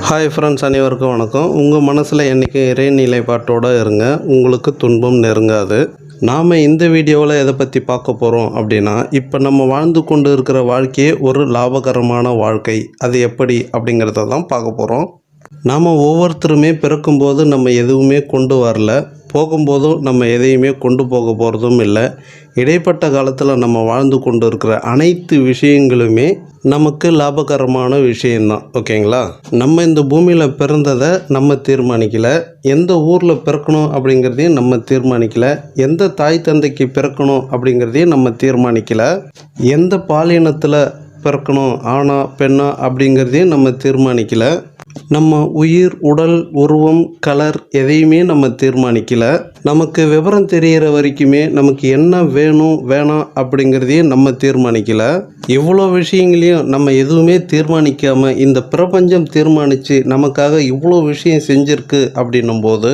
Hi friends அனைவருக்கும் வணக்கம். உங்கள் மனசில் என்றைக்கும் இறை நிலைப்பாட்டோடு இருங்க. உங்களுக்கு துன்பம் நெருங்காது. நாம் இந்த வீடியோவில் எதை பற்றி பார்க்க போகிறோம் அப்படின்னா இப்போ நம்ம வாழ்ந்து கொண்டு இருக்கிற வாழ்க்கையே ஒரு லாபகரமான வாழ்க்கை. அது எப்படி அப்படிங்கிறத தான் பார்க்க போகிறோம் நாம் ஒவ்வொருத்தருமே பிறக்கும்போது நம்ம எதுவுமே கொண்டு வரல. போகும்போதும் நம்ம எதையுமே கொண்டு போக போகிறதும் இல்லை. இடைப்பட்ட காலத்தில் நம்ம வாழ்ந்து கொண்டு இருக்கிற அனைத்து விஷயங்களுமே நமக்கு லாபகரமான விஷயந்தான் ஓகேங்களா? நம்ம இந்த பூமியில் பிறந்ததை நம்ம தீர்மானிக்கல. எந்த ஊரில் பிறக்கணும் அப்படிங்கிறதையும் நம்ம தீர்மானிக்கல. எந்த தாய் தந்தைக்கு பிறக்கணும் அப்படிங்கிறதையும் நம்ம தீர்மானிக்கல. எந்த பாலினத்தில் பிறக்கணும் ஆணா பெண்ணா அப்படிங்கிறதையும் நம்ம தீர்மானிக்கல. நம்ம உயிர் உடல் உருவம் கலர் எதையுமே நம்ம தீர்மானிக்கல. நமக்கு விவரம் தெரிகிற வரைக்குமே நமக்கு என்ன வேணும் வேணாம் அப்படிங்கிறதையும் நம்ம தீர்மானிக்கல. இவ்வளோ விஷயங்களையும் நம்ம எதுவுமே தீர்மானிக்காமல் இந்த பிரபஞ்சம் தீர்மானித்து நமக்காக இவ்வளோ விஷயம் செஞ்சுருக்கு அப்படின்னும் போது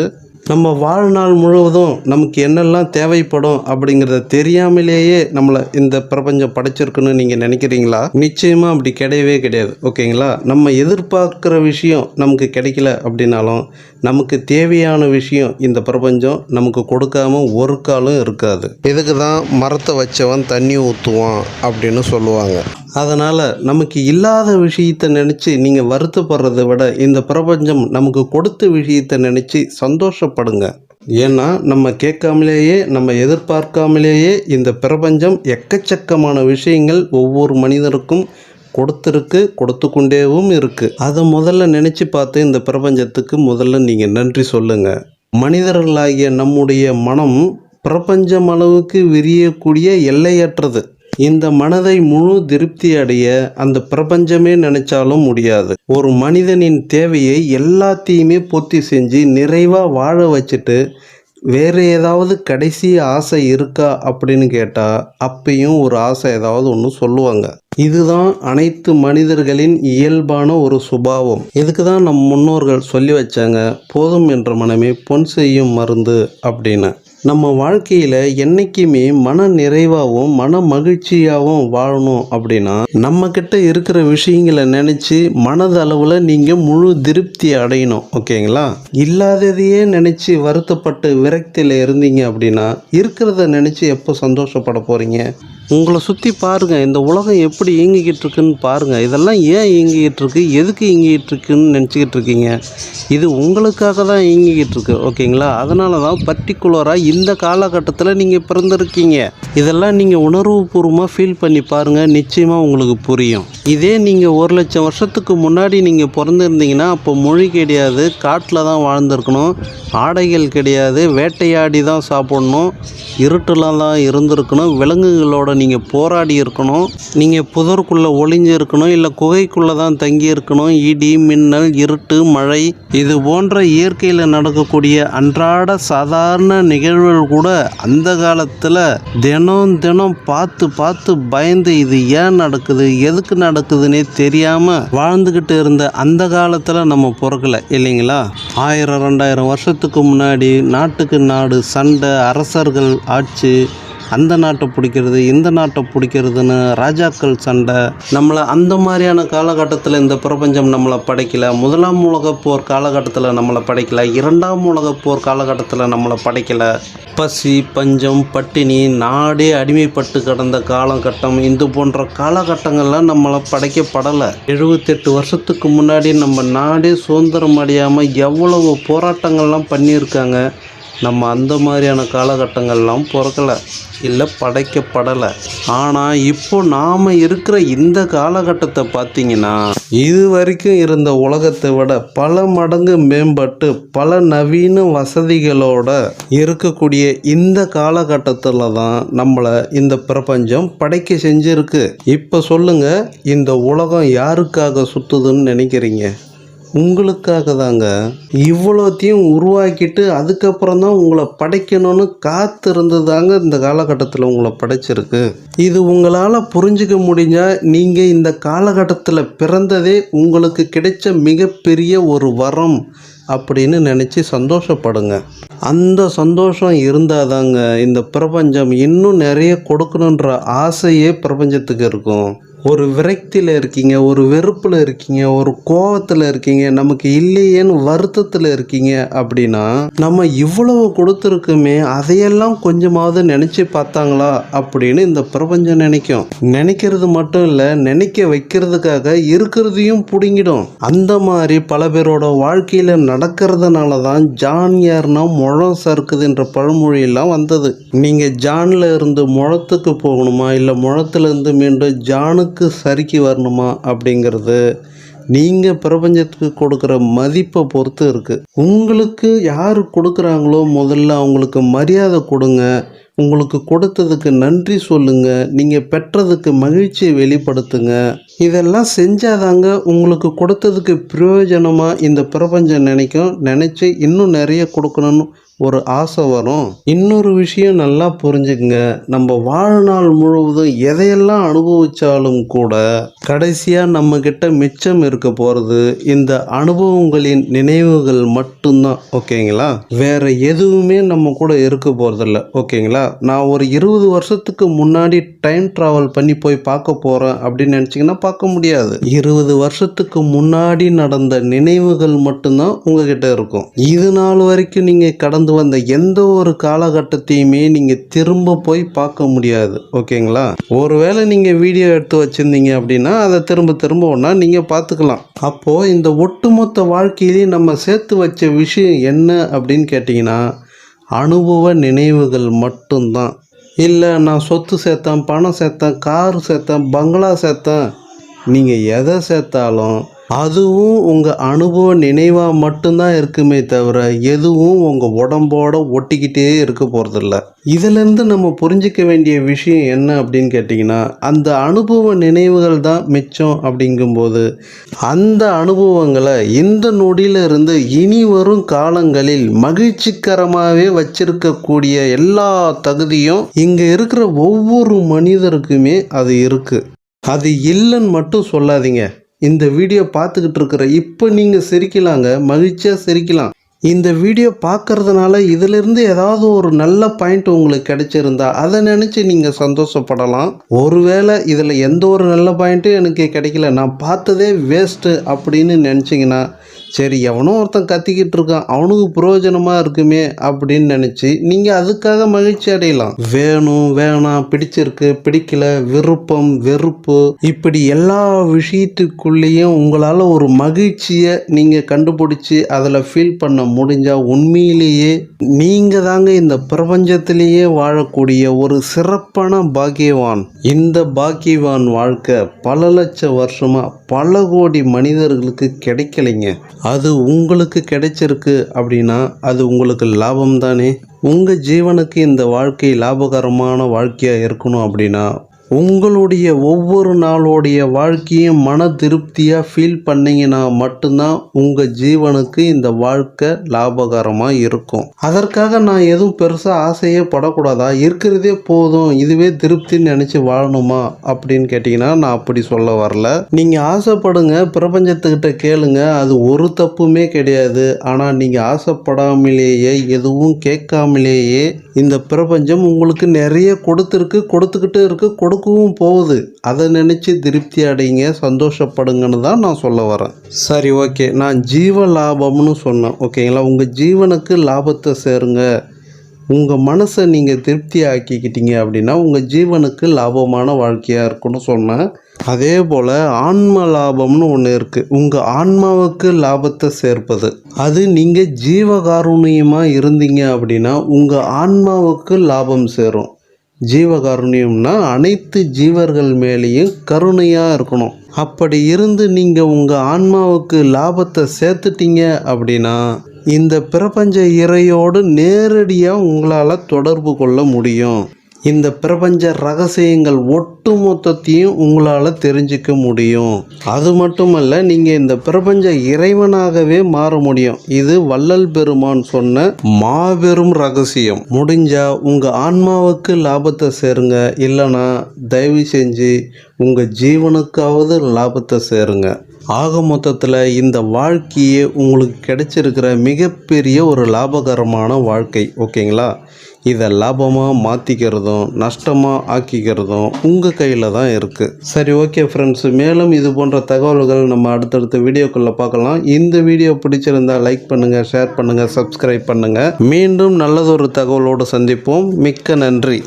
நம்ம வாழ்நாள் முழுவதும் நமக்கு என்னெல்லாம் தேவைப்படும் அப்படிங்கிறத தெரியாமலேயே நம்மளை இந்த பிரபஞ்சம் படைச்சிருக்குன்னு நீங்கள் நினைக்கிறீங்களா? நிச்சயமாக அப்படி கிடையவே கிடையாது. ஓகேங்களா? நம்ம எதிர்பார்க்குற விஷயம் நமக்கு கிடைக்கல அப்படின்னாலும் நமக்கு தேவையான விஷயம் இந்த பிரபஞ்சம் நமக்கு கொடுக்காம ஒரு காலம் இருக்காது. இதுக்கு தான் மரத்தை வச்சவன் தண்ணி ஊற்றுவான் அப்படின்னு சொல்லுவாங்க. அதனால் நமக்கு இல்லாத விஷயத்தை நினச்சி நீங்கள் வருத்தப்படுறதை விட இந்த பிரபஞ்சம் நமக்கு கொடுத்த விஷயத்தை நினச்சி சந்தோஷப்படுங்க ஏன்னா நம்ம கேட்காமலேயே நம்ம எதிர்பார்க்காமலேயே இந்த பிரபஞ்சம் எக்கச்சக்கமான விஷயங்கள் ஒவ்வொரு மனிதருக்கும் கொடுத்துருக்கு கொடுத்து கொண்டேவும் இருக்குது அதை முதல்ல நினச்சி பார்த்து இந்த பிரபஞ்சத்துக்கு முதல்ல நீங்கள் நன்றி சொல்லுங்கள் மனிதர்களாகிய நம்முடைய மனம் பிரபஞ்சம் அளவுக்கு விரியக்கூடிய எல்லையற்றது. இந்த மனதை முழு திருப்தி அடைய அந்த பிரபஞ்சமே நினைச்சாலும் முடியாது. ஒரு மனிதனின் தேவையை எல்லாத்தையுமே பூர்த்தி செஞ்சு நிறைவாக வாழ வச்சுட்டு வேறு ஏதாவது கடைசி ஆசை இருக்கா அப்படின்னு கேட்டால் அப்பயும் ஒரு ஆசை ஏதாவது ஒன்று சொல்லுவாங்க. இதுதான் அனைத்து மனிதர்களின் இயல்பான ஒரு சுபாவம். இதுக்கு தான் நம் முன்னோர்கள் சொல்லி வச்சாங்க போதும் என்ற மனமே பொன் செய்யும் மருந்து அப்படின்னு. நம்ம வாழ்க்கையில் என்றைக்குமே மன நிறைவாகவும் மன மகிழ்ச்சியாகவும் வாழணும் அப்படின்னா நம்மக்கிட்ட இருக்கிற விஷயங்களை நினச்சி மனதளவில் நீங்கள் முழு திருப்தி அடையணும் ஓகேங்களா? இல்லாததையே நினச்சி வருத்தப்பட்டு விரக்தியில் இருந்தீங்க அப்படின்னா இருக்கிறத நினச்சி எப்போ சந்தோஷப்பட போகிறீங்க உங்களை சுற்றி பாருங்கள் இந்த உலகம் எப்படி இயங்கிக்கிட்டு இருக்குன்னு பாருங்கள் இதெல்லாம் ஏன் இயங்கிக்கிட்டு இருக்கு? எதுக்கு இயங்கிக்கிட்டு இருக்குன்னு நினச்சிக்கிட்டு இருக்கீங்க? இது உங்களுக்காக தான் இயங்கிக்கிட்டு இருக்கு ஓகேங்களா? அதனால தான் பர்டிகுலராக இந்த காலகட்டத்தில் நீங்கள் பிறந்திருக்கீங்க. இதெல்லாம் நீங்கள் உணர்வுபூர்வமாக ஃபீல் பண்ணி பாருங்கள் நிச்சயமாக உங்களுக்கு புரியும். இதே நீங்கள் ஒரு லட்சம் வருஷத்துக்கு முன்னாடி நீங்கள் பிறந்திருந்தீங்கன்னா அப்போ மொழி கிடையாது காட்டில் தான் வாழ்ந்திருக்கணும் ஆடைகள் கிடையாது வேட்டையாடி தான் சாப்பிடணும் இருட்டெல்லாம் தான் இருந்திருக்கணும் விலங்குகளோட நீங்கள் போராடி இருக்கணும். நீங்கள் புதருக்குள்ளே ஒளிஞ்சு இருக்கணும். இல்லை குகைக்குள்ளே தான் தங்கி இருக்கணும். இடி மின்னல் இருட்டு மழை இது போன்ற இயற்கையில் நடக்கக்கூடிய அன்றாட சாதாரண நிகழ்வுகள் கூட அந்த காலத்தில் தினம் தினம் பார்த்து பார்த்து பயந்து இது ஏன் நடக்குது? எதுக்கு நடக்குதுன்னே தெரியாமல் வாழ்ந்துக்கிட்டு இருந்த அந்த காலத்தில் நம்ம பிறக்கல. இல்லைங்களா? ஆயிரம் ரெண்டாயிரம் வருஷத்துக்கு முன்னாடி நாட்டுக்கு நாடு சண்டை அரசர்கள் ஆட்சி அந்த நாட்டை பிடிக்கிறது இந்த நாட்டை பிடிக்கிறதுன்னு ராஜாக்கள் சண்டை. நம்மளை அந்த மாதிரியான காலகட்டத்தில் இந்த பிரபஞ்சம் நம்மளை படைக்கல. முதலாம் உலகப் போர் காலகட்டத்தில் நம்மளை படைக்கல. இரண்டாம் உலகப் போர் காலகட்டத்தில் நம்மளை படைக்கல. பசி பஞ்சம் பட்டினி நாடே அடிமைப்பட்டு கடந்த காலகட்டம் இது போன்ற காலகட்டங்கள்லாம் நம்மளை படைக்கப்படலை. எழுபத்தெட்டு வருஷத்துக்கு முன்னாடி நம்ம நாடே சுதந்திரம் அடையாமல் எவ்வளவு போராட்டங்கள்லாம் பண்ணியிருக்காங்க. நம்ம அந்த மாதிரியான காலகட்டங்கள்லாம் பிறக்கலை இல்லை படைக்கப்படலை. ஆனால் இப்போ நாம் இருக்கிற இந்த காலகட்டத்தை பார்த்தீங்கன்னா இது வரைக்கும் இருந்த உலகத்தை விட பல மடங்கு மேம்பட்டு பல நவீன வசதிகளோட இருக்கக்கூடிய இந்த காலகட்டத்தில் தான் நம்மளை இந்த பிரபஞ்சம் படைக்க செஞ்சுருக்கு. இப்போ சொல்லுங்கள் இந்த உலகம் யாருக்காக சுற்றுதுன்னு நினைக்கிறீங்க? உங்களுக்காக தாங்க இவ்வளோத்தையும் உருவாக்கிட்டு அதுக்கப்புறம் தான் உங்களை படைக்கணும்னு காத்திருந்து தாங்க இந்த காலகட்டத்தில் உங்களை படைச்சிருக்கு. இது உங்களால் புரிஞ்சுக்க முடிஞ்சால் நீங்கள் இந்த காலகட்டத்தில் பிறந்ததே உங்களுக்கு கிடைச்ச மிகப்பெரிய ஒரு வரம் அப்படின்னு நினச்சி சந்தோஷப்படுங்க. அந்த சந்தோஷம் இருந்தால் தாங்க இந்த பிரபஞ்சம் இன்னும் நிறைய கொடுக்கணுன்ற ஆசையே பிரபஞ்சத்துக்கு இருக்கும். ஒரு விரக்தியில் இருக்கீங்க ஒரு வெறுப்பில் இருக்கீங்க ஒரு கோவத்தில் இருக்கீங்க நமக்கு இல்லையேன்னு வருத்தத்தில் இருக்கீங்க அப்படின்னா நம்ம இவ்வளவு கொடுத்துருக்குமே அதையெல்லாம் கொஞ்சமாவது நினச்சி பார்த்தாங்களா அப்படின்னு இந்த பிரபஞ்சம் நினைக்கும். நினைக்கிறது மட்டும் இல்லை நினைக்க வைக்கிறதுக்காக இருக்கிறதையும் பிடுங்கிடும். அந்த மாதிரி பல பேரோட வாழ்க்கையில் நடக்கிறதுனால தான் ஜான் யார்னா முழம் சறுக்குதுன்ற பழமொழியெல்லாம் வந்தது. நீங்கள் ஜானில் இருந்து முழத்துக்கு போகணுமா இல்லை முழத்துலேருந்து மீண்டும் ஜானுக்கு சறுக்கி வரணுமா அப்படிங்கிறது நீங்கள் பிரபஞ்சத்துக்கு கொடுக்குற மதிப்பை பொறுத்து இருக்குது உங்களுக்கு யார் கொடுக்குறாங்களோ முதல்ல அவங்களுக்கு மரியாதை கொடுங்க. உங்களுக்கு கொடுத்ததுக்கு நன்றி சொல்லுங்கள் நீங்கள் பெற்றதுக்கு மகிழ்ச்சியை வெளிப்படுத்துங்க. இதெல்லாம் செஞ்சாதாங்க உங்களுக்கு கொடுத்ததுக்கு பிரயோஜனமாக இந்த பிரபஞ்சம் நினைக்கும். நினச்சி இன்னும் நிறைய கொடுக்கணும்னு ஒரு ஆசை வரும். இன்னொரு விஷயம் நல்லா புரிஞ்சுக்குங்க. நம்ம வாழ்நாள் முழுவதும் எதையெல்லாம் அனுபவிச்சாலும் கூட கடைசியாக நம்ம கிட்ட மிச்சம் இருக்க போகிறது இந்த அனுபவங்களின் நினைவுகள் மட்டும்தான். ஓகேங்களா? வேற எதுவுமே நம்ம கூட இருக்க போகிறதில்ல ஓகேங்களா? நான் ஒரு இருபது வருஷத்துக்கு முன்னாடி டைம் ட்ராவல் பண்ணி போய் பார்க்க போகிறேன் அப்படின்னு நினச்சிங்கன்னா பார்க்க முடியாது. இருபது வருஷத்துக்கு முன்னாடி நடந்த நினைவுகள் மட்டும்தான் உங்ககிட்ட இருக்கும். இது நாள் வரைக்கும் நீங்கள் கடந்து வந்த எந்த ஒரு காலகட்டத்தையுமே நீங்கள் திரும்ப போய் பார்க்க முடியாது. ஓகேங்களா? ஒருவேளை நீங்கள் வீடியோ எடுத்து வச்சுருந்தீங்க அப்படின்னா அதை திரும்ப திரும்ப ஒன்றா நீங்கள் பார்த்துக்கலாம். அப்போது இந்த ஒட்டுமொத்த வாழ்க்கையிலையும் நம்ம சேர்த்து வச்ச விஷயம் என்ன அப்படின்னு கேட்டிங்கன்னா அனுபவ நினைவுகள் மட்டும்தான். இல்லை நான் சொத்து சேர்த்தேன் பணம் சேர்த்தேன் கார் சேர்த்தேன் பங்களா சேர்த்தேன். நீங்கள் எதை சேர்த்தாலும் அதுவும் உங்கள் அனுபவ நினைவாக மட்டும்தான் இருக்குமே தவிர எதுவும் உங்கள் உடம்போட ஒட்டிக்கிட்டே இருக்க போகிறதில்ல இதிலேருந்து நம்ம புரிஞ்சிக்க வேண்டிய விஷயம் என்ன அப்படின்னு கேட்டிங்கன்னா அந்த அனுபவ நினைவுகள் தான் மிச்சம் அப்படிங்கும்போது அந்த அனுபவங்களை இந்த நொடியிலிருந்து இனி வரும் காலங்களில் மகிழ்ச்சிகரமாகவே வச்சிருக்கக்கூடிய எல்லா தகுதியும் இங்கே இருக்கிற ஒவ்வொரு மனிதருக்குமே அது இருக்குது அது இல்லைன்னு மட்டும் சொல்லாதீங்க. இந்த வீடியோ பார்த்துக்கிட்டு இருக்கிற இப்போ நீங்கள் சிரிக்கலாங்க மகிழ்ச்சியாக சிரிக்கலாம். இந்த வீடியோ பார்க்கறதுனால இதிலிருந்து ஏதாவது ஒரு நல்ல பாயிண்ட் உங்களுக்கு கிடைச்சிருந்தா அதை நினச்சி நீங்கள் சந்தோஷப்படலாம். ஒருவேளை இதில் எந்த ஒரு நல்ல பாயிண்ட்டும் எனக்கு கிடைக்கல நான் பார்த்ததே வேஸ்ட்டு அப்படின்னு நினச்சிங்கன்னா சரி எவனோ ஒருத்தன் கத்திக்கிட்டு இருக்கான் அவனுக்கு பிரயோஜனமாக இருக்குமே அப்படின்னு நினச்சி நீங்கள் அதுக்காக மகிழ்ச்சி அடையலாம். வேணும் வேணாம் பிடிச்சிருக்கு பிடிக்கல விருப்பம் வெறுப்பு இப்படி எல்லா விஷயத்துக்குள்ளேயும் உங்களால் ஒரு மகிழ்ச்சியை நீங்கள் கண்டுபிடிச்சி அதில் ஃபீல் பண்ண முடிஞ்சால் உண்மையிலேயே நீங்கள் தாங்க இந்த பிரபஞ்சத்திலேயே வாழக்கூடிய ஒரு சிறப்பான பாக்கியவான். இந்த பாக்கியவான் வாழ்க்கை பல லட்ச வருஷமாக பல கோடி மனிதர்களுக்கு கிடைக்கலைங்க. அது உங்களுக்கு கிடைச்சிருக்கு அப்படின்னா அது உங்களுக்கு லாபம் தானே. உங்கள் ஜீவனுக்கு இந்த வாழ்க்கை லாபகரமான வாழ்க்கையாக இருக்கணும் அப்படின்னா உங்களுடைய ஒவ்வொரு நாளோடைய வாழ்க்கையும் மன திருப்தியாக ஃபீல் பண்ணிங்கன்னா மட்டும்தான் உங்கள் ஜீவனுக்கு இந்த வாழ்க்கை லாபகரமாக இருக்கும். அதற்காக நான் எதுவும் பெருசாக ஆசையே படக்கூடாதா? இருக்கிறதே போதும் இதுவே திருப்தின்னு நினச்சி வாழணுமா? அப்படின்னு கேட்டிங்கன்னா நான் அப்படி சொல்ல வரல. நீங்கள் ஆசைப்படுங்க பிரபஞ்சத்துக்கிட்ட கேளுங்க அது ஒரு தப்புமே கிடையாது. ஆனால் நீங்கள் ஆசைப்படாமலேயே எதுவும் கேட்காமலேயே இந்த பிரபஞ்சம் உங்களுக்கு நிறைய கொடுத்துருக்கு கொடுத்துக்கிட்டு இருக்கு கொடுக்கவும் போகுது. அதை நினச்சி திருப்தி அடைங்க சந்தோஷப்படுங்கன்னு தான் நான் சொல்ல வரேன். சரி ஓகே. நான் ஜீவ லாபம்னு சொன்னேன். ஓகேங்களா? உங்கள் ஜீவனுக்கு லாபத்தை சேருங்க. உங்கள் மனசை நீங்கள் திருப்தி ஆக்கிக்கிட்டீங்க அப்படின்னா உங்கள் ஜீவனுக்கு லாபமான வாழ்க்கையாக இருக்கும்னு சொன்னேன். அதே போல் ஆன்ம லாபம்னு ஒன்று இருக்குது உங்கள் ஆன்மாவுக்கு லாபத்தை சேர்ப்பது. அது நீங்கள் ஜீவகாருண்யமாக இருந்தீங்க அப்படின்னா உங்கள் ஆன்மாவுக்கு லாபம் சேரும். ஜீவகாருண்யம்னா அனைத்து ஜீவர்கள் மேலேயும் கருணையாக இருக்கணும். அப்படி இருந்து நீங்கள் உங்கள் ஆன்மாவுக்கு லாபத்தை சேர்த்துட்டீங்க அப்படின்னா இந்த பிரபஞ்ச இறையோடு நேரடியாக உங்களால் தொடர்பு கொள்ள முடியும். இந்த பிரபஞ்ச ரகசியங்கள் ஒட்டு மொத்தத்தையும் உங்களால் தெரிஞ்சுக்க முடியும். அது மட்டுமல்ல நீங்கள் இந்த பிரபஞ்ச இறைவனாகவே மாற முடியும். இது வள்ளல் பெருமான் சொன்ன மாபெரும் ரகசியம். முடிஞ்சா உங்கள் ஆன்மாவுக்கு லாபத்தை சேருங்க. இல்லைன்னா தயவு செஞ்சு உங்கள் ஜீவனுக்காவது லாபத்தை சேருங்க. ஆக மொத்தத்தில் இந்த வாழ்க்கையே உங்களுக்கு கிடைச்சிருக்கிற மிகப்பெரிய ஒரு லாபகரமான வாழ்க்கை ஓகேங்களா? இதை லாபமாக மாற்றிக்கிறதும் நஷ்டமாக ஆக்கிக்கிறதும் உங்கள் கையில் தான் இருக்குது சரி ஓகே ஃப்ரெண்ட்ஸ் மேலும் இது போன்ற தகவல்கள் நம்ம அடுத்தடுத்த வீடியோக்குள்ளே பார்க்கலாம். இந்த வீடியோ பிடிச்சிருந்தா லைக் பண்ணுங்கள் ஷேர் பண்ணுங்கள் சப்ஸ்கிரைப் பண்ணுங்கள் மீண்டும் நல்லதொரு தகவலோடு சந்திப்போம். மிக்க நன்றி.